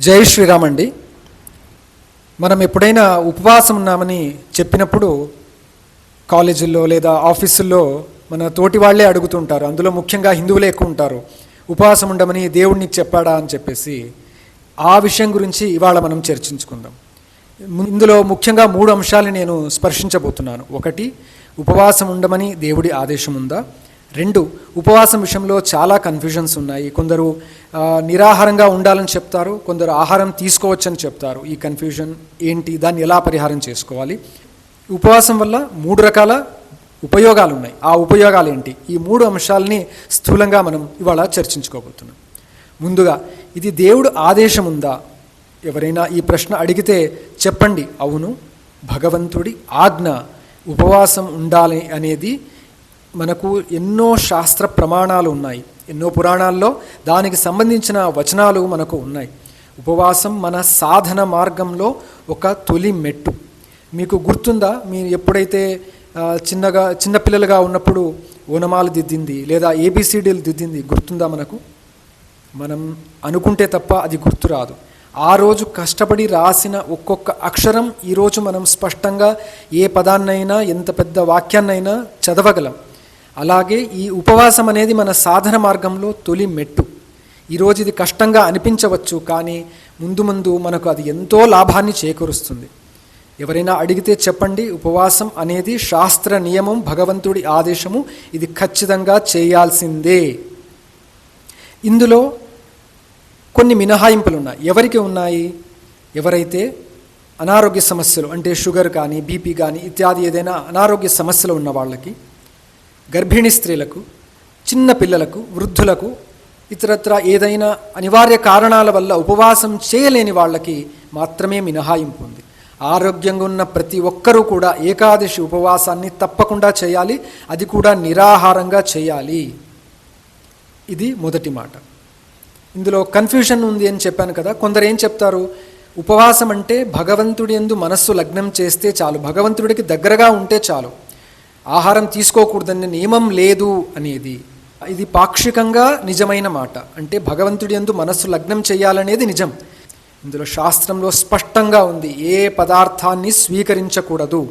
జై శ్రీరామ్ అండి. మనం ఎప్పుడైనా ఉపవాసం ఉన్నామని చెప్పినప్పుడు కాలేజీల్లో లేదా ఆఫీసుల్లో మన తోటి వాళ్ళే అడుగుతుంటారు. అందులో ముఖ్యంగా హిందువులే ఎక్కువ ఉంటారు. ఉపవాసం ఉండమని దేవుడు నీకు చెప్పాడా అని చెప్పేసి ఆ విషయం గురించి ఇవాళ మనం చర్చించుకుందాం. ఇందులో ముఖ్యంగా మూడు అంశాలు నేను స్పర్శించబోతున్నాను. ఒకటి ఉపవాసం ఉండమని దేవుడి ఆదేశం ఉందా? రెండు ఉపవాసం విషయంలో చాలా కన్ఫ్యూజన్స్ ఉన్నాయి. కొందరు నిరాహారంగా ఉండాలని చెప్తారు కొందరు ఆహారం తీసుకోవచ్చని చెప్తారు. ఈ కన్ఫ్యూజన్ ఏంటి దాన్ని ఎలా పరిహారం చేసుకోవాలి? ఉపవాసం వల్ల మూడు రకాల ఉపయోగాలు ఉన్నాయి ఆ ఉపయోగాలు ఏంటి ఈ మూడు అంశాలని స్థూలంగా మనం ఇవాళ చర్చించుకోబోతున్నాం. ముందుగా ఇది దేవుడు ఆదేశం ఉందా ఎవరైనా ఈ ప్రశ్న అడిగితే చెప్పండి. అవును భగవంతుడి ఆజ్ఞ ఉపవాసం ఉండాలి అనేది మనకు ఎన్నో శాస్త్ర ప్రమాణాలు ఉన్నాయి. ఎన్నో పురాణాల్లో దానికి సంబంధించిన వచనాలు మనకు ఉన్నాయి. ఉపవాసం మన సాధన మార్గంలో ఒక తొలి మెట్టు. మీకు గుర్తుందా? మీరు ఎప్పుడైతే చిన్నగా చిన్నపిల్లలుగా ఉన్నప్పుడు ఓనమాలు దిద్దింది లేదా ఏబిసిడీలు దిద్దింది గుర్తుందా మనకు? మనం అనుకుంటే తప్ప అది గుర్తురాదు ఆ రోజు కష్టపడి రాసిన ఒక్కొక్క అక్షరం ఈరోజు మనం స్పష్టంగా ఏ పదాన్నైనా ఎంత పెద్ద వాక్యాన్నైనా చదవగలం. అలాగే ఈ ఉపవాసం అనేది మన సాధన మార్గంలో తొలి మెట్టు. ఈరోజు ఇది కష్టంగా అనిపించవచ్చు కానీ ముందు ముందు మనకు అది ఎంతో లాభాన్ని చేకూరుస్తుంది. ఎవరైనా అడిగితే చెప్పండి ఉపవాసం అనేది శాస్త్ర నియమం భగవంతుడి ఆదేశము ఇది ఖచ్చితంగా చేయాల్సిందే. ఇందులో కొన్ని మినహాయింపులు ఉన్నాయి ఎవరికి ఉన్నాయి? ఎవరైతే అనారోగ్య సమస్యలు అంటే షుగర్ కానీ బీపీ కానీ ఇత్యాది ఏదైనా అనారోగ్య సమస్యలు ఉన్న వాళ్ళకి గర్భిణీ స్త్రీలకు చిన్న పిల్లలకు వృద్ధులకు ఇతరత్ర ఏదైనా అనివార్య కారణాల వల్ల ఉపవాసం చేయలేని వాళ్ళకి మాత్రమే మినహాయింపు ఉంది. ఆరోగ్యంగా ఉన్న ప్రతి ఒక్కరూ కూడా ఏకాదశి ఉపవాసాన్ని తప్పకుండా చేయాలి అది కూడా నిరాహారంగా చేయాలి. ఇది మొదటి మాట. ఇందులో కన్ఫ్యూషన్ ఉంది అని చెప్పాను కదా కొందరు ఏం చెప్తారు? ఉపవాసం అంటే భగవంతుడి ఎందు మనస్సు లగ్నం చేస్తే చాలు భగవంతుడికి దగ్గరగా ఉంటే చాలు. ఆహారం తీసుకోకూడదనే నియమం లేదు అనేది. ఇది పాక్షికంగా నిజమైన మాట. అంటే భగవంతుడి ఎందు మనస్సు లగ్నం చేయాలనేది నిజం. ఇందులో శాస్త్రంలో స్పష్టంగా ఉంది. ఏ పదార్థాన్ని స్వీకరించకూడదు.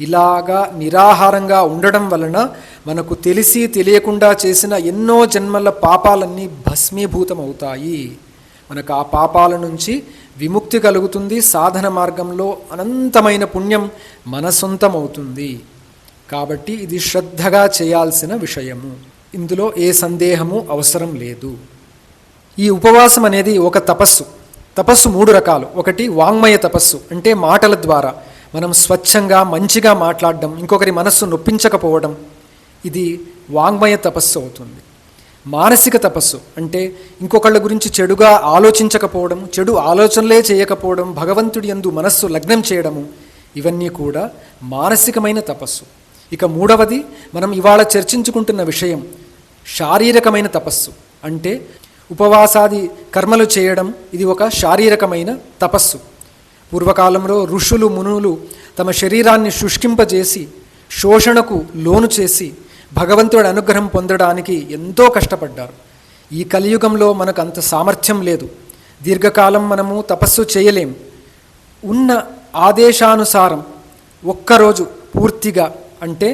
ఇలాగా నిరాహారంగా ఉండడం వలన మనకు తెలిసి తెలియకుండా చేసిన ఎన్నో జన్మల పాపాలన్నీ భస్మీభూతం అవుతాయి మనకు ఆ పాపాల నుంచి విముక్తి కలుగుతుంది. సాధన మార్గంలో అనంతమైన పుణ్యం మన సొంతం అవుతుంది కాబట్టి ఇది శ్రద్ధగా చేయాల్సిన విషయము. ఇందులో ఏ సందేహము అవసరం లేదు. ఈ ఉపవాసం అనేది ఒక తపస్సు. తపస్సు మూడు రకాలు. ఒకటి వాంగ్మయ తపస్సు అంటే మాటల ద్వారా. మనం స్వచ్ఛంగా మంచిగా మాట్లాడడం ఇంకొకరి మనస్సు నొప్పించకపోవడం. ఇది వాంగ్మయ తపస్సు అవుతుంది. మానసిక తపస్సు అంటే ఇంకొకళ్ళ గురించి చెడుగా ఆలోచించకపోవడం చెడు ఆలోచనలే చేయకపోవడం భగవంతుడి యందు మనస్సు లగ్నం చేయడము ఇవన్నీ కూడా మానసికమైన తపస్సు. ఇక మూడవది మనం ఇవాళ చర్చించుకుంటున్న విషయం శారీరకమైన తపస్సు. అంటే ఉపవాసాది కర్మలు చేయడం ఇది ఒక శారీరకమైన తపస్సు. పూర్వకాలంలో ఋషులు మునులు తమ శరీరాన్ని శుష్కింపజేసి శోషణకు లోను చేసి భగవంతుడి అనుగ్రహం పొందడానికి ఎంతో కష్టపడ్డారు. ఈ కలియుగంలో మనకు అంత సామర్థ్యం లేదు. దీర్ఘకాలం మనము తపస్సు చేయలేం. ఉన్న ఆదేశానుసారం ఒక్కరోజు పూర్తిగా అంటే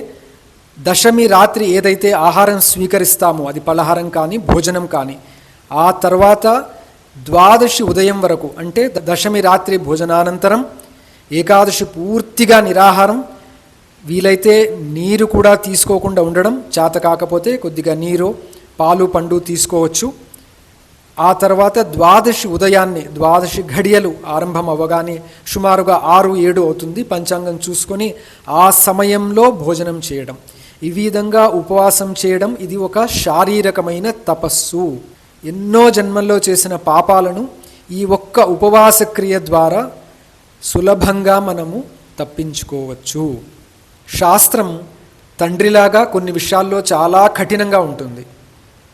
దశమి రాత్రి ఏదైతే ఆహారం స్వీకరిస్తామో అది పలహారం కానీ భోజనం కానీ ఆ తర్వాత ద్వాదశి ఉదయం వరకు అంటే దశమి రాత్రి భోజనానంతరం ఏకాదశి పూర్తిగా నిరాహారం వీలైతే నీరు కూడా తీసుకోకుండా ఉండడం చేత కాకపోతే కొద్దిగా నీరు పాలు పండు తీసుకోవచ్చు. ఆ తర్వాత ద్వాదశి ఉదయాన్నే ద్వాదశి ఘడియలు ఆరంభం అవ్వగానే సుమారుగా ఆరు ఏడు అవుతుంది పంచాంగం చూసుకొని ఆ సమయంలో భోజనం చేయడం. ఈ విధంగా ఉపవాసం చేయడం ఇది ఒక శారీరకమైన తపస్సు. ఎన్నో జన్మల్లో చేసిన పాపాలను ఈ ఒక్క ఉపవాస క్రియ ద్వారా సులభంగా మనము తప్పించుకోవచ్చు. శాస్త్రం తండ్రిలాగా కొన్ని విషయాల్లో చాలా కఠినంగా ఉంటుంది.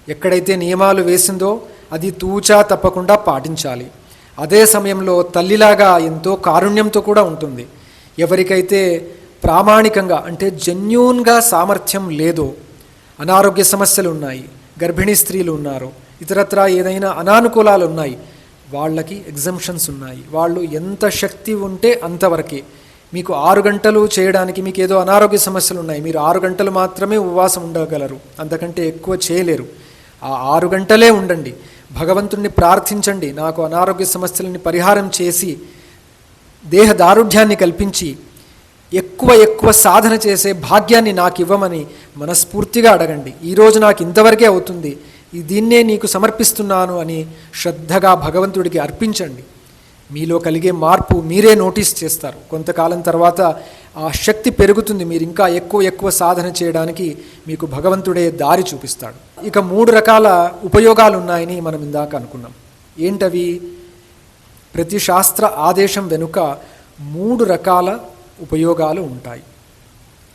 ఎక్కడైతే నియమాలు వేసిందో అది తూచా తప్పకుండా పాటించాలి. అదే సమయంలో తల్లిలాగా ఎంతో కారుణ్యంతో కూడా ఉంటుంది. ఎవరికైతే ప్రామాణికంగా అంటే జెన్యూన్గా సామర్థ్యం లేదో అనారోగ్య సమస్యలు ఉన్నాయి గర్భిణీ స్త్రీలు ఉన్నారు ఇతరత్రా ఏదైనా అనానుకూలాలు ఉన్నాయి వాళ్ళకి ఎగ్జంప్షన్స్ ఉన్నాయి. వాళ్ళు ఎంత శక్తి ఉంటే అంతవరకే. మీకు ఆరు గంటలు చేయడానికి మీకు ఏదో అనారోగ్య సమస్యలు ఉన్నాయి. మీరు ఆరు గంటలు మాత్రమే ఉపవాసం ఉండగలరు. అంతకంటే ఎక్కువ చేయలేరు. ఆ ఆరు గంటలే ఉండండి. భగవంతుణ్ణి ప్రార్థించండి. నాకు అనారోగ్య సమస్యలని పరిహారం చేసి దేహ దారుఢ్యాన్ని కల్పించి ఎక్కువ ఎక్కువ సాధన చేసే భాగ్యాన్ని నాకు ఇవ్వమని మనస్ఫూర్తిగా అడగండి. ఈరోజు నాకు ఇంతవరకే అవుతుంది. దీన్నే నీకు సమర్పిస్తున్నాను అని శ్రద్ధగా భగవంతుడికి అర్పించండి. మీలో కలిగే మార్పు మీరే నోటీస్ చేస్తారు. కొంతకాలం తర్వాత ఆ శక్తి పెరుగుతుంది. మీరు ఇంకా ఎక్కువ ఎక్కువ సాధన చేయడానికి మీకు భగవంతుడే దారి చూపిస్తాడు. ఇక మూడు రకాల ఉపయోగాలు ఉన్నాయని మనం ఇందాక అనుకున్నాం. ఏంటవి? ప్రతి శాస్త్ర ఆదేశం వెనుక మూడు రకాల ఉపయోగాలు ఉంటాయి.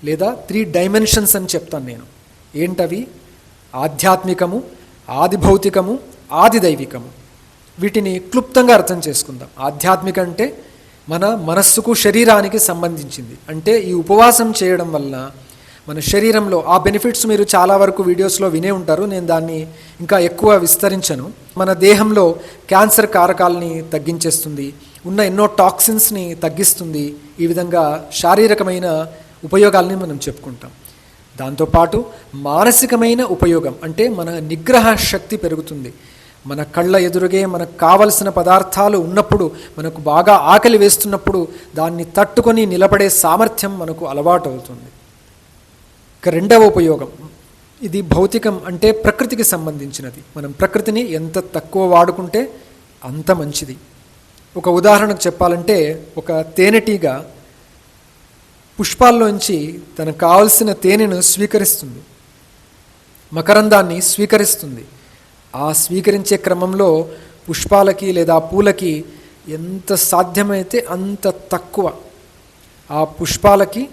లేదా త్రీ డైమెన్షన్స్ అని చెప్తాను నేను. ఏంటవి? ఆధ్యాత్మికము ఆది భౌతికము ఆది దైవికము వీటిని క్లుప్తంగా అర్థం చేసుకుందాం. ఆధ్యాత్మిక అంటే మన మనస్సుకు శరీరానికి సంబంధించింది. అంటే ఈ ఉపవాసం చేయడం వల్ల మన శరీరంలో ఆ బెనిఫిట్స్ మీరు చాలా వరకు వీడియోస్లో వినే ఉంటారు. నేను దాన్ని ఇంకా ఎక్కువ విస్తరించను. మన దేహంలో క్యాన్సర్ కారకాలని తగ్గించేస్తుంది. ఉన్న ఎన్నో టాక్సిన్స్ని తగ్గిస్తుంది. ఈ విధంగా శారీరకమైన ఉపయోగాల్ని మనం చెప్పుకుంటాం. దాంతోపాటు మానసికమైన ఉపయోగం అంటే మన నిగ్రహ శక్తి పెరుగుతుంది. మన కళ్ళ ఎదురుగే మనకు కావలసిన పదార్థాలు ఉన్నప్పుడు మనకు బాగా ఆకలి వేస్తున్నప్పుడు దాన్ని తట్టుకొని నిలబడే సామర్థ్యం మనకు అలవాటు అవుతుంది ఇక రెండవ ఉపయోగం. ఇది భౌతికం అంటే ప్రకృతికి సంబంధించినది. మనం ప్రకృతిని ఎంత తక్కువ వాడుకుంటే అంత మంచిది. ఒక ఉదాహరణకు చెప్పాలంటే ఒక తేనెటీగ పుష్పాల్లోంచి తనకు కావలసిన తేనెను స్వీకరిస్తుంది. మకరందాన్ని స్వీకరిస్తుంది. ఆ స్వీకరించే క్రమంలో పుష్పాలకి లేదా పూలకి ఎంత సాధ్యమైతే అంత తక్కువ. ఆ పుష్పాలకి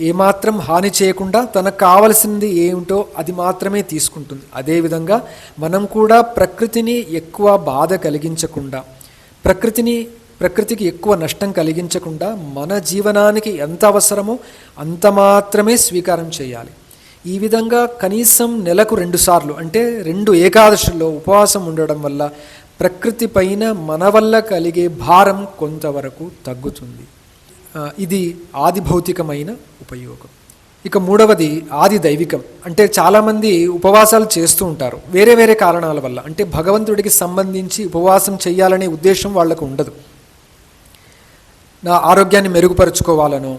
ఏమాత్రం హాని చేయకుండా తనకు కావలసింది ఏమిటో అది మాత్రమే తీసుకుంటుంది. అదేవిధంగా మనం కూడా ప్రకృతిని ఎక్కువ బాధ కలిగించకుండా ప్రకృతిని ప్రకృతికి ఎక్కువ నష్టం కలిగించకుండా మన జీవనానికి ఎంత అవసరమో అంత మాత్రమే స్వీకారం చేయాలి. ఈ విధంగా కనీసం నెలకు రెండుసార్లు అంటే రెండు ఏకాదశుల్లో ఉపవాసం ఉండడం వల్ల ప్రకృతి పైన మన వల్ల కలిగే భారం కొంతవరకు తగ్గుతుంది. ఇది ఆది భౌతికమైన ఉపయోగం. ఇక మూడవది ఆది దైవికం. అంటే చాలామంది ఉపవాసాలు చేస్తూ ఉంటారు. వేరే వేరే కారణాల వల్ల. అంటే భగవంతుడికి సంబంధించి ఉపవాసం చేయాలనే ఉద్దేశం వాళ్ళకు ఉండదు. నా ఆరోగ్యాన్ని మెరుగుపరుచుకోవాలనో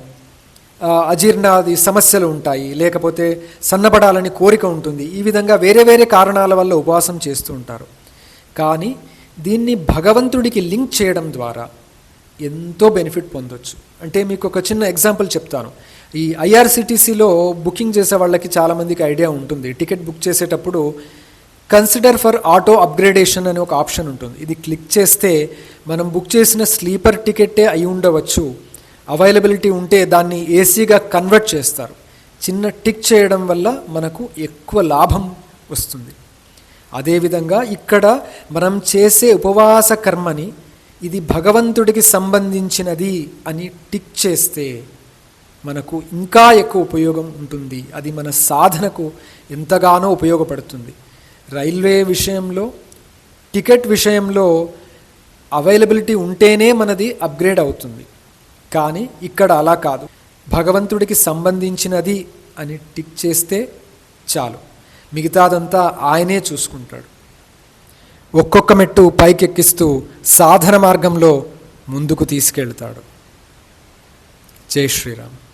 అజీర్ణాది సమస్యలు ఉంటాయి. లేకపోతే సన్నబడాలని కోరిక ఉంటుంది. ఈ విధంగా వేరే వేరే కారణాల వల్ల ఉపవాసం చేస్తూ ఉంటారు. కానీ దీన్ని భగవంతుడికి లింక్ చేయడం ద్వారా ఎంతో బెనిఫిట్ పొందొచ్చు. అంటే మీకు ఒక చిన్న ఎగ్జాంపుల్ చెప్తాను. ఈ ఐఆర్సిటీసీలో బుకింగ్ చేసే వాళ్ళకి చాలామందికి ఐడియా ఉంటుంది. టికెట్ బుక్ చేసేటప్పుడు కన్సిడర్ ఫర్ ఆటో అప్గ్రేడేషన్ అనే ఒక ఆప్షన్ ఉంటుంది. ఇది క్లిక్ చేస్తే మనం బుక్ చేసిన స్లీపర్ టికెట్టే అయి ఉండవచ్చు. అవైలబిలిటీ ఉంటే దాన్ని ఏసీగా కన్వర్ట్ చేస్తారు. చిన్న టిక్ చేయడం వల్ల మనకు ఎక్కువ లాభం వస్తుంది. అదేవిధంగా ఇక్కడ మనం చేసే ఉపవాస కర్మని ఇది భగవంతుడికి సంబంధించినది అని టిక్ చేస్తే మనకు ఇంకా ఎక్కువ ఉపయోగం ఉంటుంది. అది మన సాధనకు ఎంతగానో ఉపయోగపడుతుంది. రైల్వే విషయంలో టికెట్ విషయంలో అవైలబిలిటీ ఉంటేనే మనది అప్గ్రేడ్ అవుతుంది. కానీ ఇక్కడ అలా కాదు. భగవంతుడికి సంబంధించినది అని టిక్ చేస్తే చాలు. మిగతాదంతా ఆయనే చూసుకుంటాడు. ఒక్కొక్క మెట్టు పైకెక్కిస్తూ సాధన మార్గంలో ముందుకు తీసుకెళ్తాడు. జై శ్రీరామ్.